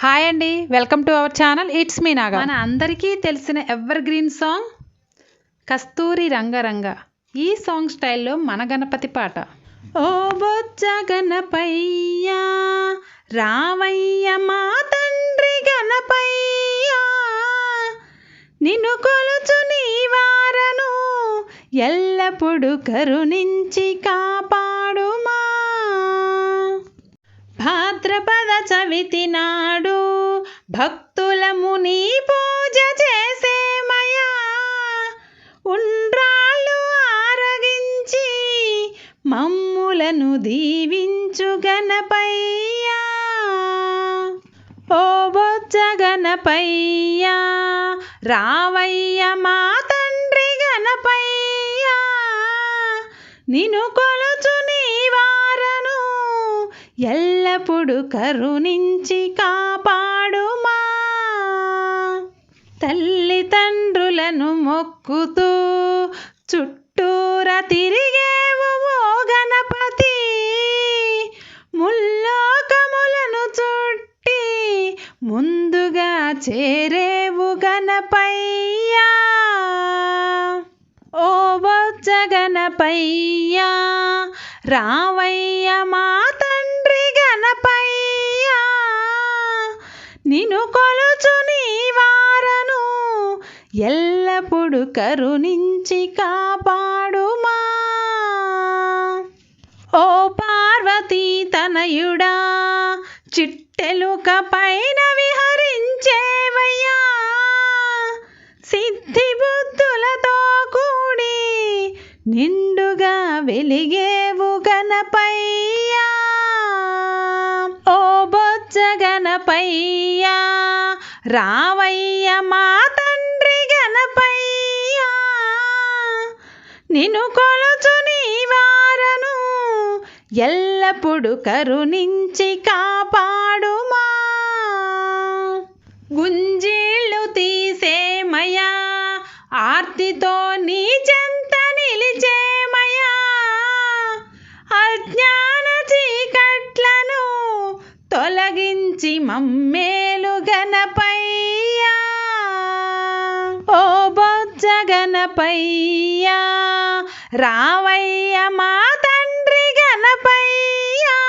Hi అండి welcome to our channel it's me Naga మన అందరికీ తెలిసిన ఎవర్ గ్రీన్ సాంగ్ కస్తూరి రంగరంగ. ఈ సాంగ్ స్టైల్లో మన గణపతి పాట. ఓ బొచ్చ గణపయ్యా రావయ్య మా తండ్రి గణపయ్యా నిన్ను కొలుచు నీ వారను ఎల్లప్పుడు కరుణించి కాపా భాద్రపద చవితి నాడు భక్తులము నీ పూజ చేసేమయా ఉండ్రాళ్ళు ఆరగించి మమ్ములను దీవించు గణపయ్యా. ఓ బొజ్జ గణపయ్యా రావయ్య మా తండ్రి గణపయ్యా. నిన్ను కొలుచు ఎల్లప్పుడు కరుణించి కాపాడుమా. తల్లిదండ్రులను మొక్కుతూ చుట్టూర తిరిగేవు ఓ గణపతి. ముల్లోకములను చుట్టి ముందుగా చేరేవు గణపయ్యా. ఓ బొజ్జ గణపయ్యా రావయ్యమా నిన్ను కొలుచుని వారను ఎల్లప్పుడు కరుణించి కాపాడుమా. ఓ పార్వతీ తనయుడా చిట్టెలుక పైన విహరించేవయ్యా. సిద్ధి బుద్ధులతో కూడి నిండుగా వెలిగేవు గణపయ్యా. ఓ బొజ్జ గణపయ్య. రావయ్య మా తండ్రి గణపయ్యా నిన్ను కొలుచు వారను ఎల్లప్పుడు కరుణించి కాపాడుమా. గుంజీళ్ళు తీసేమయా ఆర్తితో నీ చెంత నిలిచేమయా అజ్ఞాన చీకట్లను తొలగించి మమ్మే మమ్మేలు గణపయ్యా. ఓ బొజ్జ గణపయ్యా రావయ్య మా తండ్రి గణపయ్యా.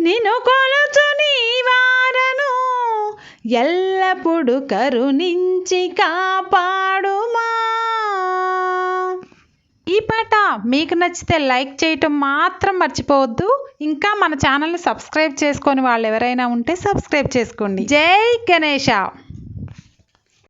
నిన్ను కొలుచు నీ వారను ఎల్లప్పుడు కరుణించి కాపాడుమా. ఈ మీకు నచ్చితే లైక్ చేయటం మాత్రం మర్చిపోవద్దు. ఇంకా మన ఛానల్ని సబ్స్క్రైబ్ చేసుకొని వాళ్ళు ఎవరైనా ఉంటే సబ్స్క్రైబ్ చేసుకోండి. జై గణేష.